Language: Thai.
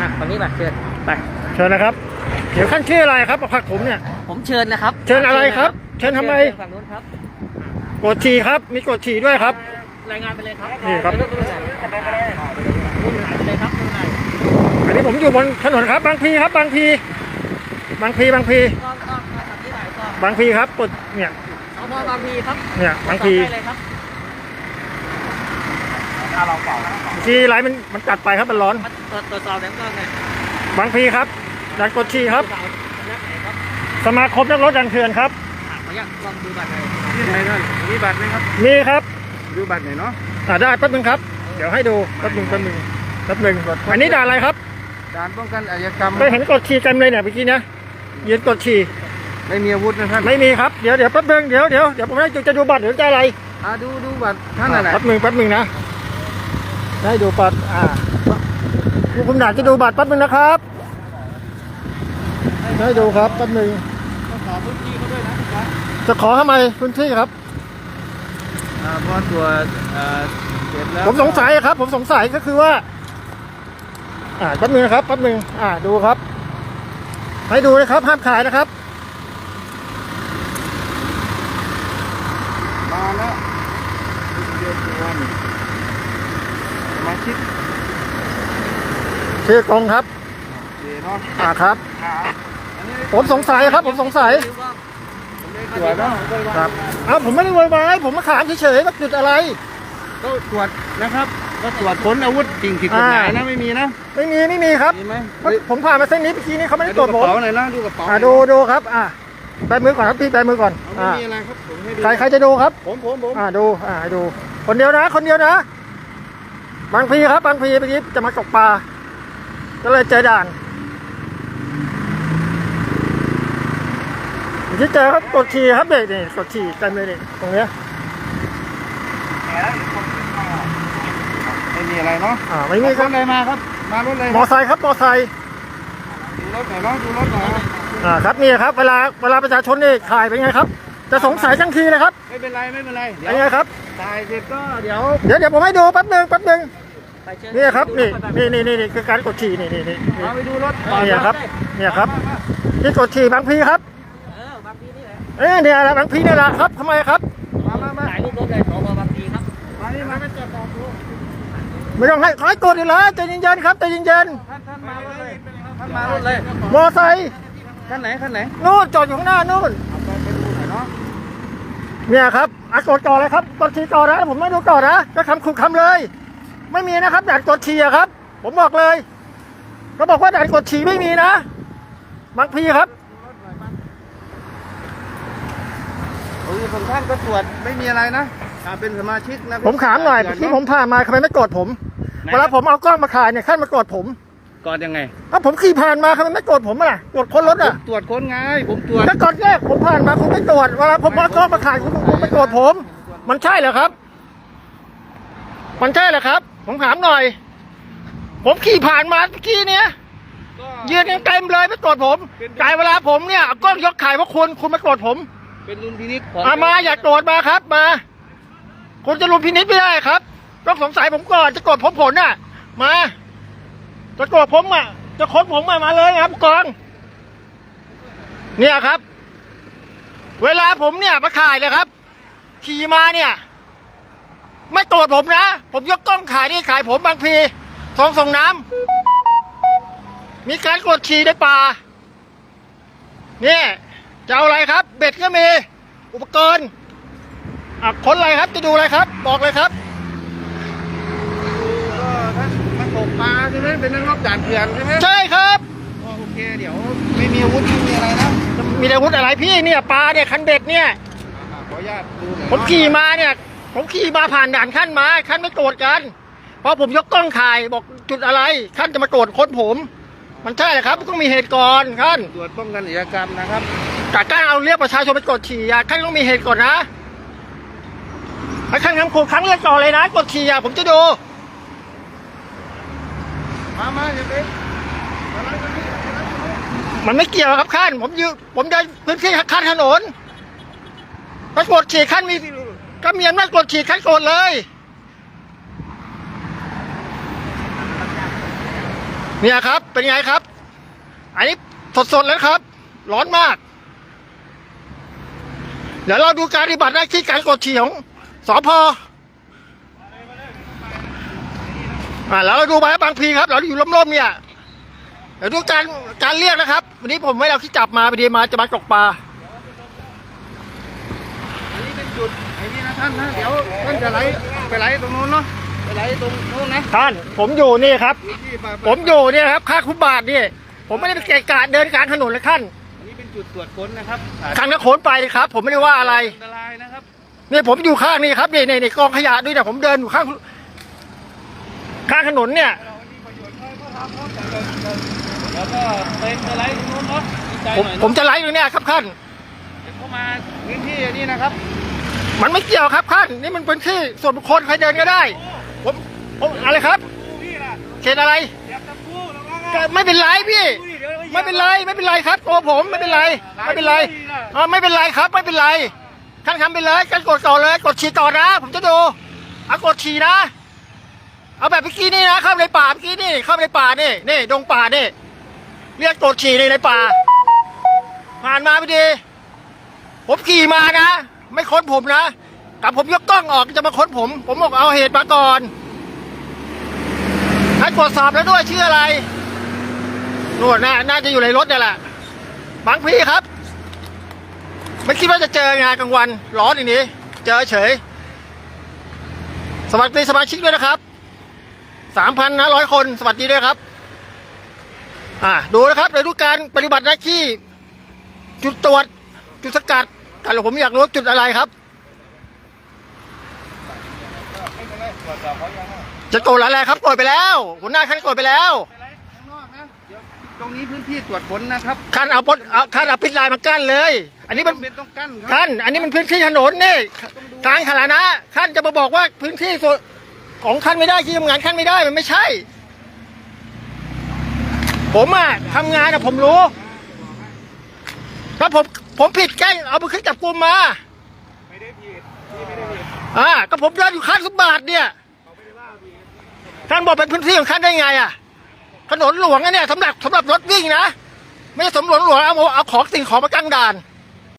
อะฝั่งนี้มาเชิญไปเชิญนะครับ เดี๋ยวขั้นชื่ออะไรครับผักผมเนี่ย ผมเชิญนะครับเชิญอะไรครับ เชิญทำไมฝั่งนู้นครับกดฉี่ครับ มีกดฉี่ด้วยครับ รายงานไปเลยครับนี่ครับ ไปเลยไปเลยไปเลยครับไม่เป็นไรอันนี้ผมอยู่บนถนนครับบางพีครับ บางพีบางพีบางพีก็ก็ก็ฝั่งนี้หน่อยก็บางพีครับกดเนี่ยสพบางพีครับเนี่ยบางพี ตรวจสอบได้เลยครับทีไรมันมันกัดไปครับมันร้อนมาตรวจตรวจสอบแล้วก็ไงบางพีครับดันกดฉี่ครับสำนักไหนครับ สมาคมนักรถดันเถื่อนครับอะขออนุญาตลองดูบัตรหน่อยที่ไหนนั่นมีบัตรไหมครับมีครับดูบัตรหน่อยเนาะอ่าได้แป๊บนึงครับ เดี๋ยวให้ดูแป๊บนึงแป๊บนึงแป๊บนึงอันนี้ด่านอะไรครับการป้องกันอาชญากรรมไปเห็นกดฉี่เต็มเลยเนี่ยเมื่อกี้นะยืนกดฉี่ไม่มีอาวุธนะท่านไม่มีครับเดี๋ยวเดี๋ยวแป๊บนึงเดี๋ยวเดี๋ยวเดี๋ยวผมให้จะดูบัตรเดี๋ยวจะอะไรอ่าดูดูบัตรท่านน่ะแหละแป๊บนึงแป๊บนึงนะ ได้ดูบัตรอ่าคุณคุณหนาจะดูบัตรแป๊บนึงนะครับ ได้ดูครับแป๊บนึงขอพื้นที่เขาด้วยนะครับจะขอทำไมพื้นที่ครับอ่าพอตรวจอ่าเสร็จแล้วผมสงสัยครับ ผมสงสัยก็คือว่า อ่าแป๊บนึงนะครับแป๊บนึงอ่าดูครับ ให้ดูนะครับห้ามขายนะครับมาแล้วเดือนวันส มาชิกชื่อกงครับเดเนาะอ่าครับ อันนี้ผมสงสัยครับ ผมสงสัยตรวจเนาะครับอ้าวผมไม่ได้โวยวายผมมาขามเฉยๆว่าจุดอะไร ก็ตรวจนะครับ ก็ตรวจค้นอาวุธจริงผิดกฎหมายนะอ่าไม่มีนะไม่มีไม่มีครับ มีไหมผมผ่านมาเส้นนี้เมื่อกี้นี้เขาไม่ได้ตดูรวจกระผมเป๋าหน่อยนะดูกระเป๋าอ่าดูดูครับ อ่าแบมือก่อนครับพี่แบมือก่อนเอาไม่อ่ามีอะไรครับผมให้ดูใครใครจะดูครับ ผมผมผมอ่าดูอ่าให้ดู คนเดียวนะ คนเดียวนะ บางพีครับบางพีเมื่อกี้จะมาตกปลา ก็เลยเจอด่านที่เจอครับกดขี่ครับเด็กนี่กดขี่เต็มเลยนี่ตรงเนี้ยไม่มีอะไรเนาะอ่าไม่มีรครับถอะไรมาครับ มารถอะไรมอไซค์ครับมอไซค์ดูรถหน่อยเนาะดูรถหน่อยนะอ่าครับนี่ครับเวลาเวลาประชาชนนี่ถ่ายเป็นไงครับ จะสงสัยทั้งทีเลยครับ ไม่เป็นไรไม่เป็นไรเดี๋เป็ยนวไงครับ ถ่ายเสร็จก็เดี๋ยวเดี๋ยวเดี๋ยวผมให้ดูแป๊บหนึงแป๊บหนึงไปเชิญนี่ครับนี่นี่นี่นี่นี่คือการกดฉี่นี่นี่นี่นี่เอาไปดูรถเนี่ยครับเนี่ยครับมามาที่กดฉี่บางพีครับเออบางพีนี่แหละเอ้ยเนี่ยแหละบางพีเนี่ยแหละครับทำไมครับมามามาถ่ายรูปรถเลยสพบางพีครับมานี่มาจอดรอดูไม่ต้องให้ขอให้กดอีกแล้วใจเย็นๆครับใจเย็นท่านท่านมารถเลยท่านมารถเลยๆมอไซค์ท่านไหนท่านไหนนู่นจอดอยู่ข้างหน้านู่น เอาไปไปดูหน่อยเนาะ เนี่ยครับอะกดก่อนเลยครับกดฉี่ก่อนนะผมไม่ดูก่อนนะก็คำคุกคำเลย ไม่มีนะครับด่านกดฉี่อะครับ ผมบอกเลย ก็บอกว่าด่านกดฉี่ไม่มีนะบางพีครับโอ้ยของท่านก็ตรวจไม่มีอะไรนะอ่าเป็นสมาชิกนะผมถามหน่อยที่ผมผ่านมาทำไมไม่กดผมเวลาผมเอากล้องมาถ่ายเนี่ยขั้นมากดผม ก่อนยังไงถ้าผมขี่ผ่านมาทำไมไม่กดผมอะกดคนรถอะตรวจค้นไงผมตรวจถ้ากดแรกผมผ่านมาคุณไม่ตรวจเวลาผมเอากล้องมาถ่ายคุณคุณไม่กดผม มันใช่เหรอครับ มันใช่เหรอครับ ผมถามหน่อย ผมขี่ผ่านมาเมื่อกี้เนี้ยก็ยืนกันเต็มเลยไม่กดผมกายเวลาผมเนี่ยเอากล้องยกขายว่าคุณคุณไม่กดผม เป็นดุลพินิจของอามาอยากโกรธมาครับมา คุณจะรุมพินิษไม่ได้ครับ ต้องสงสัยผมก่อนจะโกรธผมผลน่ะ มา จะโกรธผมอะ จะค้นผมมามาเลยครับผู้กอง เนี่ยครับ เวลาผมเนี่ยมาขายเลยครับ ขี่มาเนี่ย ไม่โกรธผมนะ ผมยกกล้องขายนี่ขายผมบางพีทองส่งน้ำมีการกดขี่ในป่าเนี่ยจะเอาอะไรครับ เบ็ดก็มี อุปกรณ์อะคนอะไรครับจะดูอะไรครับ บอกเลยครับ ก็ท่านมาตกปลาใช่ ไหมเป็นนักรบด่านเถื่อนใช่ไหมใช่ครับอ๋อโอเคเดี๋ยวไม่มีอาวุธไม่มีอะไรนะมีอาวุธอะไรพี่เนี่ยปลาเนี่ยคันเบ็ดเนี่ยอ่าขออนุญาตดูหน่อยผมขี่มาเนี่ย ผมขี่มาผ่านด่านขั้นมาขั้นไม่โกรธกันเพราะผมยกกล้องถ่ายบอกจุดอะไรขั้นจะมาโกรธคนผม มันใช่เหรอครับต้องมีเหตุก่อนขั้นตรวจป้องกันอาชญากรรมนะครับจากการเอาเรียกประชาชนไปกดขี่อะขั้นต้องมีเหตุก่อนนะให้ขั้นคำขู่ครั้งเรียกก่อนเลยนะกดขี่อะผมจะดู มามาอย่าไปมันไม่เกี่ยวครับขั้นผมยืผมเดินพื้นที่ขั้นถนนถ้ากดขี่ขั้นมีก็มีอำนาจกดขี่ขั้นกดเลยเนี่ยครับ เป็นไงครับ อันนี้สดๆแล้วครับ ร้อนมาก เดี๋ยวเราดูการปฏิบัติหน้าที่การกดขี่ของสอพอาแล้วเราดูไปบางพีครับ เราอยู่ร่มๆเนี่ยเดี๋ยวดูการการเรียกนะครับ วันนี้ผมไม่ได้เอาที่จับมาพอดีมาจะมาตกปลาอันนี้เป็นจุดไอ้นี่นะท่านนะเดี๋ยวท่านจะไหลไปไหลตรงนู้นเนาะไปไหลตรงนู้นนะท่านผมอยู่นี่ครับพื้นที่ป่าผมอยู่เนี่ยครับค่าคุบบาทนี่ผมไม่ได้ไปเกะกะเดินกลางถนนเลยท่านอันนี้เป็นจุดตรวจค้นนะครับทางนักโขนไปครับ ผมไม่ได้ว่าอะไร อันตรายนะครับ เนี่ยผมอยู่ข้างนี่ครับนี่นี่นี่กองขยะด้วยเนี่ยผมเดินอยู่ข้าง ข้างถนนเนี่ยแล้วก็ไปไปไหลตรงนู้นเนาะดีใจผมหน่อยผมจะไลฟ์อยู่เนี่ยครับท่าน เดี๋ยวเข้ามาพื้นที่อันนี้นะครับมันไม่เกี่ยวครับท่านนี่มันเป็นที่ส่วนบุคคลใครเดินก็ได้ ผมผมอะไรครับเขตอะไรก็ไม่เป็นไรพี่ ไม่เป็นไรไม่เป็นไรครับตัวผมไม่เป็นไรไม่เป็นไรเออไม่เป็นไรครับไม่เป็นไรท่านทำไปเลยกันกดต่อเลย กดฉีดต่อนะ ผมจะดูเอากดฉีดนะ เอาแบบเมื่อกี้นี่นะเข้าในป่าเมื่อกี้นี่เข้าในป่านี่นี่ดงป่านี่เรียกกดฉีดในในป่า ผ่านมาพอดี ผมขี่มานะ ไม่ค้นผมนะแต่ผมยกกล้องออกจะมาค้นผม ผมบอกเอาเหตุมาก่อนให้ตรวจสอบแล้วด้วยชื่ออะไรนู่นน่าน่าจะอยู่ในรถนี่แหละบางพี่ครับ ไม่คิดว่าจะเจองานกลางวันร้อนอย่างนี้ เจอเฉย สวัสดีสมาชิกด้วยนะครับ สามพันห้าร้อยคน สวัสดีด้วยครับ อ่าดูนะครับในดูการปฏิบัติหน้าที่ จุดตรวจ จุดสกัดแต่ผมอยากรู้ว่าจุดอะไรครับ จะโกรธอะไรครับโกรธไปแล้วหัวหน้าขั้นโกรธไปแล้วไปไหลข้างนอกนะเดี๋ยวตรงนี้พื้นที่ตรวจค้นนะครับขั้นเอาปดเอาขั้นเอาพิษลายมากั้นเลย อันนี้มันเป็นต้องกั้นครัขั้นอันนี้มันพื้นที่ถนนนี่ทางสาธารณะขั้นจะมาบอกว่าพื้นที่ส่วน ของขั้นไม่ได้ที่ทำงานขั้นไม่ได้มันไม่ใช่ ผมอะทำงานอะผมรู้ถ้าผมผมผิดแกล้งเอาไปขึ้นจับกลุ่มมาไม่ได้ผิดพี่ไม่ได้ผิดอ่าก็ผมเดินอยู่ข้างฟุตบาทเนี่ยท่านบอกเป็นพื้นที่ของท่านได้ไงอะถนนหลวงอะเนี่ยสำหรับสำหรับรถวิ่งนะ ไม่ใช่สำหรับหลวงเอาเอาของสิ่งของมากั้งด่าน